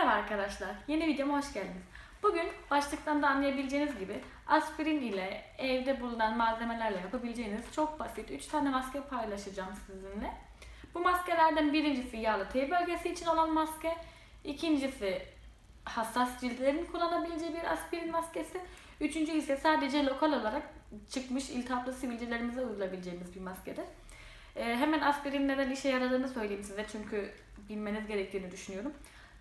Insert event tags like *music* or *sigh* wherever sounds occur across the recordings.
Merhaba arkadaşlar, yeni videoma hoş geldiniz. Bugün başlıktan da anlayabileceğiniz gibi aspirin ile evde bulunan malzemelerle yapabileceğiniz çok basit 3 tane maske paylaşacağım sizinle. Bu maskelerden birincisi yağlı T bölgesi için olan maske, ikincisi hassas ciltlerin kullanabileceği bir aspirin maskesi, üçüncü ise sadece lokal olarak çıkmış iltihaplı sivilcelerimize uygulayabileceğimiz bir maskedir. Ee, hemen aspirin neden işe yaradığını söyleyeyim size çünkü bilmeniz gerektiğini düşünüyorum.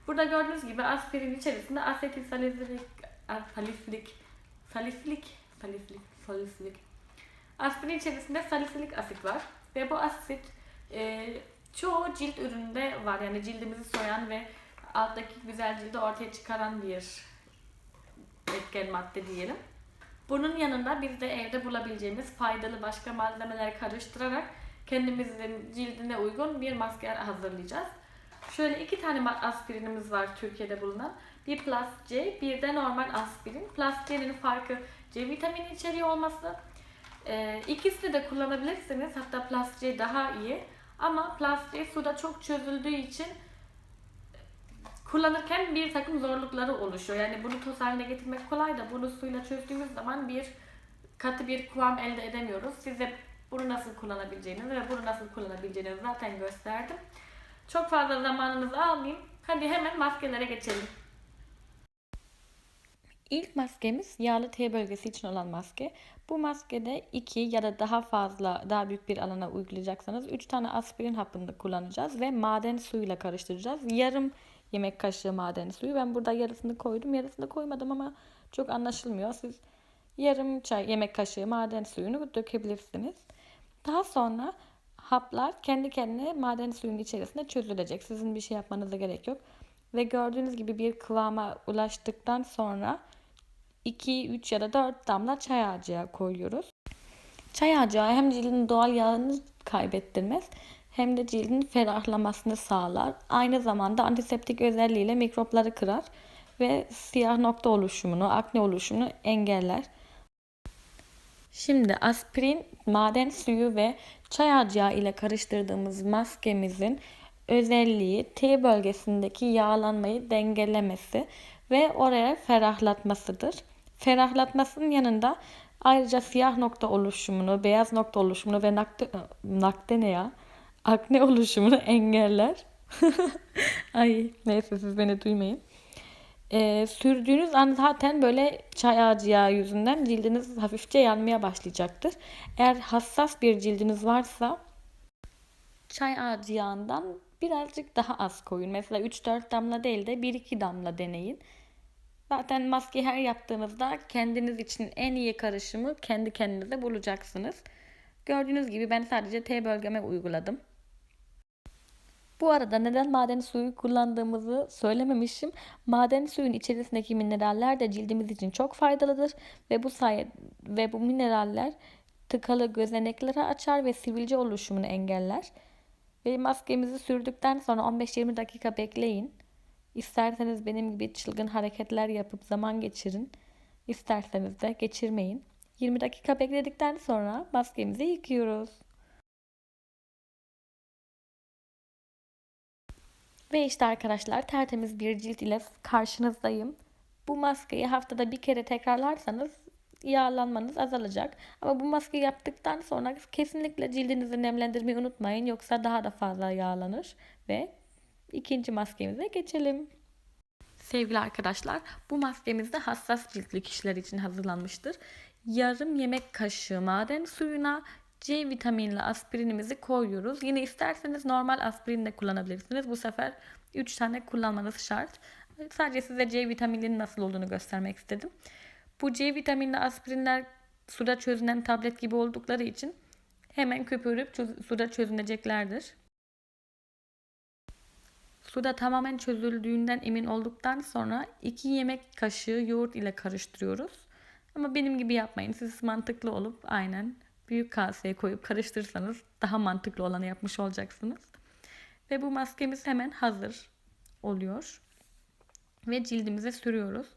Burada gördüğünüz gibi aspirin içerisinde asetil salisilik, salisilik, salisilik, salisilik, salisilik. Aspirin içerisinde salisilik asit var ve bu asit e, çoğu cilt ürününde var. Yani cildimizi soyan ve alttaki güzel cildi ortaya çıkaran bir etken madde diyelim. Bunun yanında biz de evde bulabileceğimiz faydalı başka malzemeler karıştırarak kendimizin cildine uygun bir maske hazırlayacağız. Şöyle iki tane aspirinimiz var Türkiye'de bulunan. Bir Plus C, bir de normal aspirin. Plus C'nin farkı C vitamini içeriyor olması. Ee, ikisini de kullanabilirsiniz. Hatta Plus C daha iyi. Ama Plus C suda çok çözüldüğü için kullanırken bir takım zorlukları oluşuyor. Yani bunu toz haline getirmek kolay da bunu suyla çözdüğümüz zaman bir katı bir kıvam elde edemiyoruz. Size bunu nasıl kullanabileceğinizi ve bunu nasıl kullanabileceğinizi zaten gösterdim. Çok fazla zamanınızı almayayım. Hadi hemen maskelere geçelim. İlk maskemiz yağlı T bölgesi için olan maske. Bu maskede 2 ya da daha fazla daha büyük bir alana uygulayacaksanız 3 tane aspirin hapını kullanacağız ve maden suyuyla karıştıracağız. Yarım yemek kaşığı maden suyu. Ben burada yarısını koydum. Yarısını koymadım ama çok anlaşılmıyor. Siz yarım çay yemek kaşığı maden suyunu dökebilirsiniz. Daha sonra haplar kendi kendine maden suyun içerisinde çözülecek. Sizin bir şey yapmanıza gerek yok. Ve gördüğünüz gibi bir kıvama ulaştıktan sonra 2, 3 ya da 4 damla çay ağacı koyuyoruz. Çay ağacı hem cildin doğal yağını kaybettirmez hem de cildin ferahlamasını sağlar. Aynı zamanda antiseptik özelliğiyle mikropları kırar ve siyah nokta oluşumunu, akne oluşumunu engeller. Şimdi aspirin, maden suyu ve çay ağacı ile karıştırdığımız maskemizin özelliği T bölgesindeki yağlanmayı dengelemesi ve oraya ferahlatmasıdır. Ferahlatmasının yanında ayrıca siyah nokta oluşumunu, beyaz nokta oluşumunu ve nakte, nakte ne ya? Akne oluşumunu *laughs* engeller. *laughs* Ay neyse siz beni duymayın. Ee, sürdüğünüz an zaten böyle çay ağacı yağı yüzünden cildiniz hafifçe yanmaya başlayacaktır. Eğer hassas bir cildiniz varsa çay ağacı yağından birazcık daha az koyun. Mesela 3-4 damla değil de 1-2 damla deneyin. Zaten maske her yaptığınızda kendiniz için en iyi karışımı kendi kendinize bulacaksınız. Gördüğünüz gibi ben sadece T bölgeme uyguladım. Bu arada neden maden suyu kullandığımızı söylememişim. Maden suyun içerisindeki mineraller de cildimiz için çok faydalıdır ve bu sayede ve bu mineraller tıkalı gözenekleri açar ve sivilce oluşumunu engeller. Ve maskemizi sürdükten sonra 15-20 dakika bekleyin. İsterseniz benim gibi çılgın hareketler yapıp zaman geçirin. İsterseniz de geçirmeyin. 20 dakika bekledikten sonra maskemizi yıkıyoruz. Ve işte arkadaşlar tertemiz bir cilt ile karşınızdayım. Bu maskeyi haftada bir kere tekrarlarsanız yağlanmanız azalacak. Ama bu maskeyi yaptıktan sonra kesinlikle cildinizi nemlendirmeyi unutmayın. Yoksa daha da fazla yağlanır. Ve ikinci maskemize geçelim. Sevgili arkadaşlar bu maskemiz de hassas ciltli kişiler için hazırlanmıştır. Yarım yemek kaşığı maden suyuna C vitaminli aspirinimizi koyuyoruz. Yine isterseniz normal aspirin de kullanabilirsiniz. Bu sefer 3 tane kullanmanız şart. Sadece size C vitamininin nasıl olduğunu göstermek istedim. Bu C vitaminli aspirinler suda çözünen tablet gibi oldukları için hemen köpürüp suda çözüneceklerdir. Suda tamamen çözüldüğünden emin olduktan sonra 2 yemek kaşığı yoğurt ile karıştırıyoruz. Ama benim gibi yapmayın. Siz mantıklı olup aynen büyük kaseye koyup karıştırırsanız daha mantıklı olanı yapmış olacaksınız. Ve bu maskemiz hemen hazır oluyor. Ve cildimize sürüyoruz.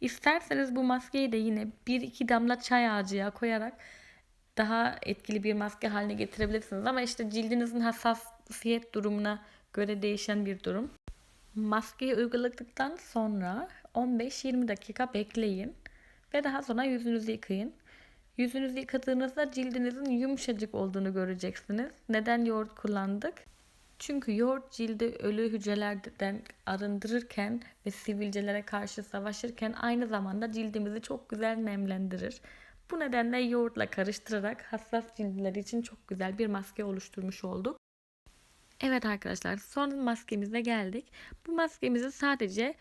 İsterseniz bu maskeyi de yine 1-2 damla çay ağacı yağı koyarak daha etkili bir maske haline getirebilirsiniz. Ama işte cildinizin hassasiyet durumuna göre değişen bir durum. Maskeyi uyguladıktan sonra 15-20 dakika bekleyin ve daha sonra yüzünüzü yıkayın. Yüzünüzü yıkadığınızda cildinizin yumuşacık olduğunu göreceksiniz. Neden yoğurt kullandık? Çünkü yoğurt cildi ölü hücrelerden arındırırken ve sivilcelere karşı savaşırken aynı zamanda cildimizi çok güzel nemlendirir. Bu nedenle yoğurtla karıştırarak hassas ciltler için çok güzel bir maske oluşturmuş olduk. Evet arkadaşlar son maskemize geldik. Bu maskemizi sadece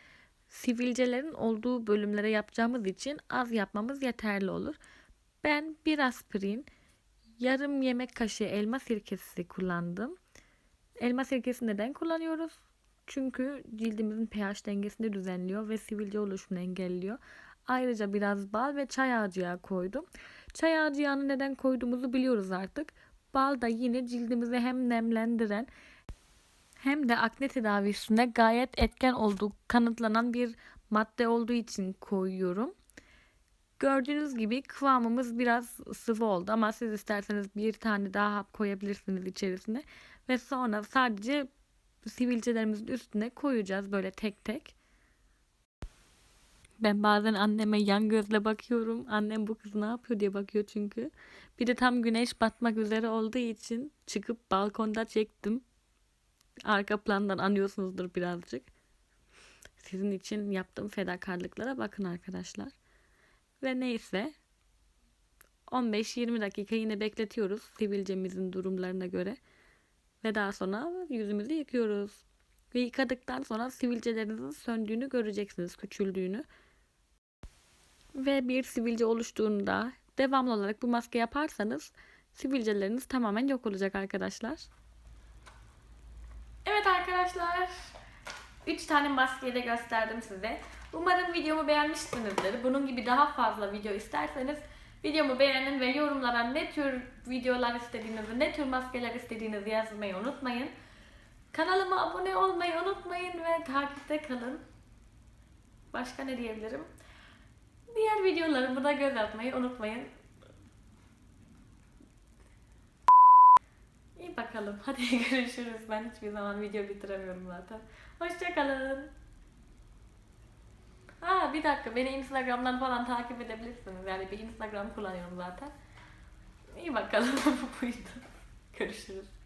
sivilcelerin olduğu bölümlere yapacağımız için az yapmamız yeterli olur. Ben bir aspirin, yarım yemek kaşığı elma sirkesi kullandım. Elma sirkesi neden kullanıyoruz? Çünkü cildimizin pH dengesini düzenliyor ve sivilce oluşumunu engelliyor. Ayrıca biraz bal ve çay ağacı yağı koydum. Çay ağacı yağını neden koyduğumuzu biliyoruz artık. Bal da yine cildimizi hem nemlendiren hem de akne tedavisinde gayet etken olduğu kanıtlanan bir madde olduğu için koyuyorum. Gördüğünüz gibi kıvamımız biraz sıvı oldu ama siz isterseniz bir tane daha koyabilirsiniz içerisine ve sonra sadece sivilcelerimizin üstüne koyacağız böyle tek tek. Ben bazen anneme yan gözle bakıyorum. Annem bu kız ne yapıyor diye bakıyor çünkü. Bir de tam güneş batmak üzere olduğu için çıkıp balkonda çektim. Arka plandan anıyorsunuzdur birazcık. Sizin için yaptığım fedakarlıklara bakın arkadaşlar. Ve neyse 15-20 dakika yine bekletiyoruz sivilcemizin durumlarına göre. Ve daha sonra yüzümüzü yıkıyoruz. Ve yıkadıktan sonra sivilcelerinizin söndüğünü göreceksiniz, küçüldüğünü. Ve bir sivilce oluştuğunda devamlı olarak bu maske yaparsanız sivilceleriniz tamamen yok olacak arkadaşlar. Evet arkadaşlar. 3 tane maskeyi de gösterdim size. Umarım videomu beğenmişsinizdir. Bunun gibi daha fazla video isterseniz videomu beğenin ve yorumlara ne tür videolar istediğinizi, ne tür maskeler istediğinizi yazmayı unutmayın. Kanalıma abone olmayı unutmayın ve takipte kalın. Başka ne diyebilirim? Diğer videolarımı da göz atmayı unutmayın. İyi bakalım. Hadi *laughs* görüşürüz. Ben hiçbir zaman video bitiremiyorum zaten. Hoşçakalın. Ha bir dakika beni Instagram'dan falan takip edebilirsiniz. Yani bir Instagram kullanıyorum zaten. İyi bakalım. *laughs* Bu buydu. Görüşürüz.